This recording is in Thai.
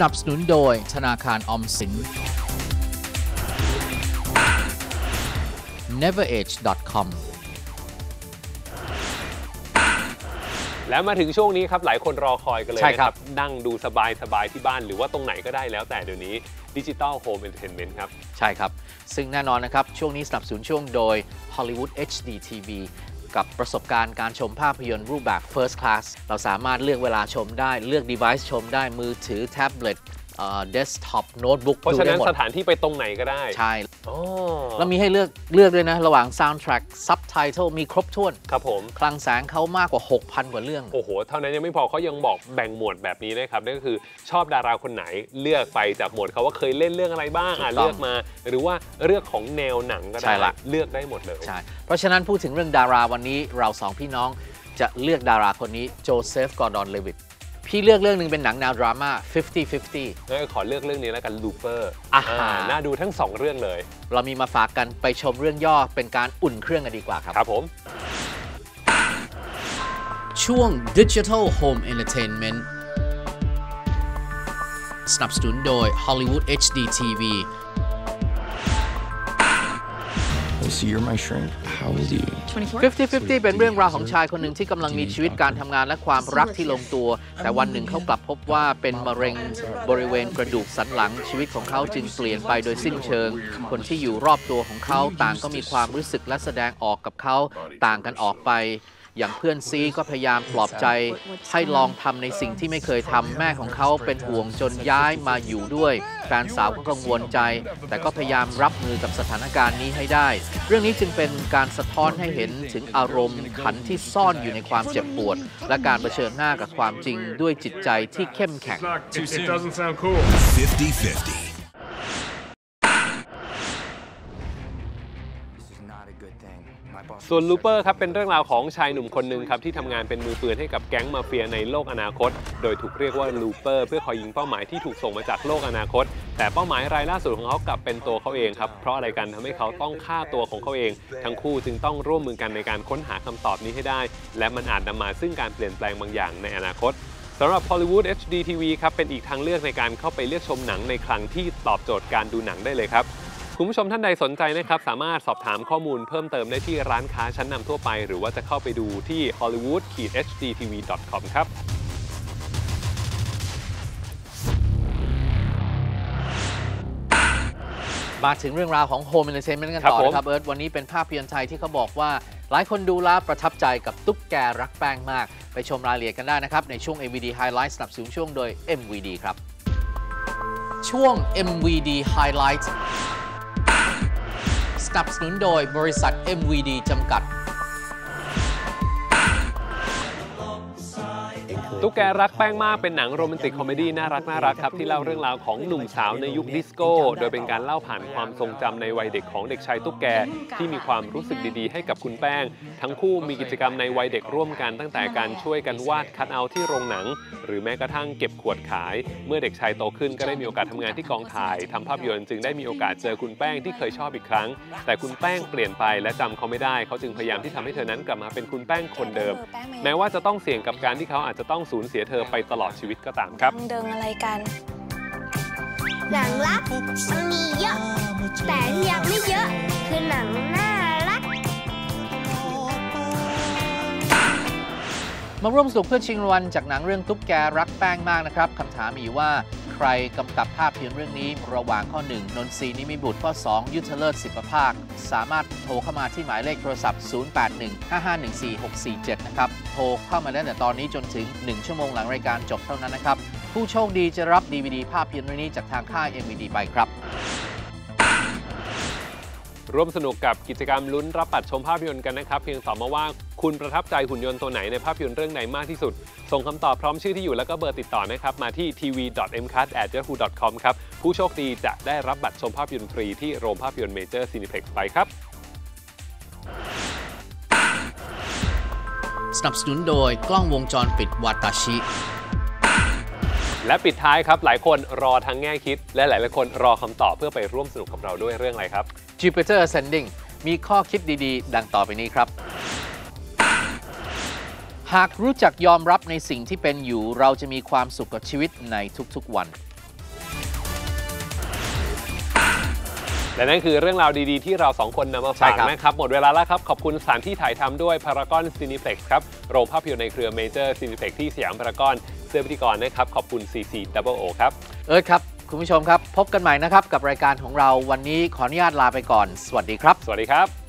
สนับสนุนโดยธนาคารออมสิน neverage.com แล้วมาถึงช่วงนี้ครับหลายคนรอคอยกันเลยใช่นะคครัรับบนั่งดูสบายสบายๆที่บ้านหรือว่าตรงไหนก็ได้แล้วแต่เดี๋ยวนี้ดิจิ t a ลโฮมเอนเตอร์เทนเมนต์ครับ ใช่ครับ ซึ่งแน่นอนนะครับ ช่วงนี้สนับสนุนช่วงโดย Hollywood HD TV กับประสบการณ์การชมภาพยนตร์รูปแบบ First Class เราสามารถเลือกเวลาชมได้ เลือก device ชมได้มือถือแท็บเล็ต เดสก์ท็อปโน้ตบุ๊กเพราะดูฉะได้นั้นหมดสถานที่ไปตรงไหนก็ได้ ใช่อ๋อแล้วมีให้เลือกเลือกด้วยนะ ระหว่าง soundtrack subtitle มีครบถ้วน ครับผม คลังแสงเขามากกว่า 6,000 กว่าเรื่อง โอ้โห เท่านั้นยังไม่พอเขายังบอกแบ่งหมวดแบบนี้นะครับ นั่นก็คือชอบดาราคนไหนเลือกไปจากหมวดเขาว่าเคยเล่นเรื่องอะไรบ้างอะถูกต้องเลือกมา หรือว่าเรื่องของแนวหนังก็ใช่ได้ละเลือกได้หมดเลยใช่เพราะฉะนั้นพูดถึงเรื่องดาราวันนี้เราสองพี่น้องจะเลือกดาราคนนี้โจเซฟกอร์ดอนเลวิต พี่เลือกเรื่องหนึ่งเป็นหนังแนวดราม่า 50-50 งั้นขอเลือกเรื่องนี้แล้วกันลูเปอร์อ่าน่าดูทั้งสองเรื่องเลย เรามีมาฝากกันไปชมเรื่องย่อเป็นการอุ่นเครื่องกันดีกว่าครับ ครับผม ช่วง Digital Home Entertainment สนับสนุนโดย Hollywood HD TV Oh, so you're my shrink? How old are you? 50-50 เป็นเรื่องราวของชายคนหนึ่งที่กำลังมีชีวิตการทำงานและความรักที่ลงตัว แต่วันหนึ่งเขากลับพบว่าเป็นมะเร็งบริเวณกระดูกสันหลัง ชีวิตของเขาจึงเปลี่ยนไปโดยสิ้นเชิง คนที่อยู่รอบตัวของเขาต่างก็มีความรู้สึกและแสดงออกกับเขาต่างกันออกไป อย่างเพื่อนซีก็พยายามปลอบใจ ให้ลองทำในสิ่งที่ไม่เคยทำแม่ของเขาเป็นห่วงจนย้ายมาอยู่ด้วย แฟนสาวก็กังวลใจ แต่ก็พยายามรับมือกับสถานการณ์นี้ให้ได้ เรื่องนี้จึงเป็นการสะท้อนให้เห็นถึงอารมณ์ขันที่ซ่อนอยู่ในความเจ็บปวด และการเผชิญหน้ากับความจริงด้วยจิตใจที่เข้มแข็ง 50-50 ส่วนลูเปอร์ครับเป็นเรื่องราวของชายหนุ่มคนหนึ่งครับที่ทำงานเป็นมือปืนให้กับแก๊งมาเฟียในโลกอนาคต โดยถูกเรียกว่าลูเปอร์เพื่อคอยยิงเป้าหมายที่ถูกส่งมาจากโลกอนาคต แต่เป้าหมายรายล่าสุดของเขากลับเป็นตัวเขาเองครับเพราะอะไรกันทำให้เขาต้องฆ่าตัวของเขาเอง ทั้งคู่จึงต้องร่วมมือกันในการค้นหาคำตอบนี้ให้ได้ และมันอาจนำมาซึ่งการเปลี่ยนแปลงบางอย่างในอนาคตสำหรับ Hollywood HD TV ครับเป็นอีกทางเลือกในการเข้าไปเลือกชมหนังในครั้งที่ตอบโจทย์การดูหนังได้เลยครับ คุณผู้ชมท่านใดสนใจนะครับ สามารถสอบถามข้อมูลเพิ่มเติมได้ที่ร้านค้าชั้นนำทั่วไป หรือว่าจะเข้าไปดูที่ hollywood-hdtv.com ครับมาถึงเรื่องราวของ Home Entertainment กันต่อครับผมนะครับเอิร์ธวันนี้เป็นภาพยนตร์ไทยที่เขาบอกว่า หลายคนดูแล้วประทับใจกับตุ๊กแกรักแป้งมาก ไปชมรายละเอียดกันได้นะครับ ในช่วง MVD Highlight สนับสนุนช่วงโดย MVD ครับ ช่วง MVD Highlight สนับสนุนโดยบริษัท MVD จำกัด ตุ๊กแกรักแป้งมากเป็นหนังโรแมนติกคอมเมดี้น่ารักน่ารักครับ ที่เล่าเรื่องราวของหนุ่มสาวในยุคดิสโก้ โดยเป็นการเล่าผ่านความทรงจำในวัยเด็กของเด็กชายตุ๊กแก ที่มีความรู้สึกดีๆ ให้กับคุณแป้ง ทั้งคู่มีกิจกรรมในวัยเด็กร่วมกันตั้งแต่การช่วยกันวาดคัดเอาท์ที่โรงหนัง หรือแม้กระทั่งเก็บขวดขาย เมื่อเด็กชายโตขึ้นก็ได้มีโอกาสทำงานที่กองถ่ายทำภาพยนตร์จึงได้มีโอกาสเจอคุณแป้งที่เคยชอบอีกครั้ง แต่คุณแป้งเปลี่ยนไปและจำเขาไม่ได้เขาจึงพยายามที่ทำให้เธอนั้นกลับมาเป็นคุณแป้งคนเดิม แม้ว่าจะต้องเสี่ยงกับการที่เขาอาจจะต้องสูญเสียเธอไปตลอดชีวิตก็ตามครับ เดิงอะไรกัน หนังรักมันมีเยอะ แต่ที่ยังไม่เยอะ คือหนังน่ารัก มาร่วมสนุกเพื่อชิงรางวัลจากหนังเรื่องตุ๊กแกรักแป้งมากนะครับคำถามมีอยู่ว่า ใครกำกับภาพยนตร์เรื่องนี้ ระหว่างข้อ 1 นนทรีนิมิบุตรข้อ 2 ยุทธเลิศสิบประภาค สามารถโทรเข้ามาที่หมายเลขโทรศัพท์ 0815514647 นะครับ โทรเข้ามาได้แต่ตอนนี้จนถึง 1 ชั่วโมงหลังรายการจบเท่านั้นนะครับ ผู้โชคดีจะรับ DVD ภาพยนตร์เรื่องนี้จากทางค่าย MVD ไปครับ ร่วมสนุกกับกิจกรรมลุ้นรับบัตรชมภาพยนตร์กันนะครับ เพียงตอบมาว่าคุณประทับใจหุ่นยนต์ตัวไหนในภาพยนตร์เรื่องไหนมากที่สุด ส่งคำตอบพร้อมชื่อที่อยู่แล้วก็เบอร์ติดต่อนะครับ มาที่ tv.mcast@yahoo.com ครับ ผู้โชคดีจะได้รับบัตรชมภาพยนตร์ฟรีที่โรงภาพยนตร์เมเจอร์ซีนิเพ็กซ์ไปครับ สนับสนุนโดยกล้องวงจรปิดวาตาชิและปิดท้ายครับ หลายคนรอทั้งแง่คิด และหลายๆคนรอคำตอบเพื่อไปร่วมสนุกกับเราด้วยเรื่องอะไรครับ Jupiter Ascending มีข้อคิดดีๆ ดังต่อไปนี้ครับ หากรู้จักยอมรับในสิ่งที่เป็นอยู่ เราจะมีความสุขกับชีวิตในทุกๆวัน และนั่นคือเรื่องราวดีๆ ที่เราสองคนนำมาฝากนะครับ หมดเวลาแล้วครับ ขอบคุณสถานที่ถ่ายทำด้วยพารากอนซีนิเพ็กซ์ครับ โรงภาพยนตร์ในเครือเมเจอร์ซีนิเพ็กซ์ที่สยามพารากอนเสื้อพิธีกรนะครับ ขอบคุณ CCWO ครับ เอิร์ธครับ คุณผู้ชมครับ พบกันใหม่นะครับ กับรายการของเราวันนี้ขออนุญาตลาไปก่อน สวัสดีครับ สวัสดีครับ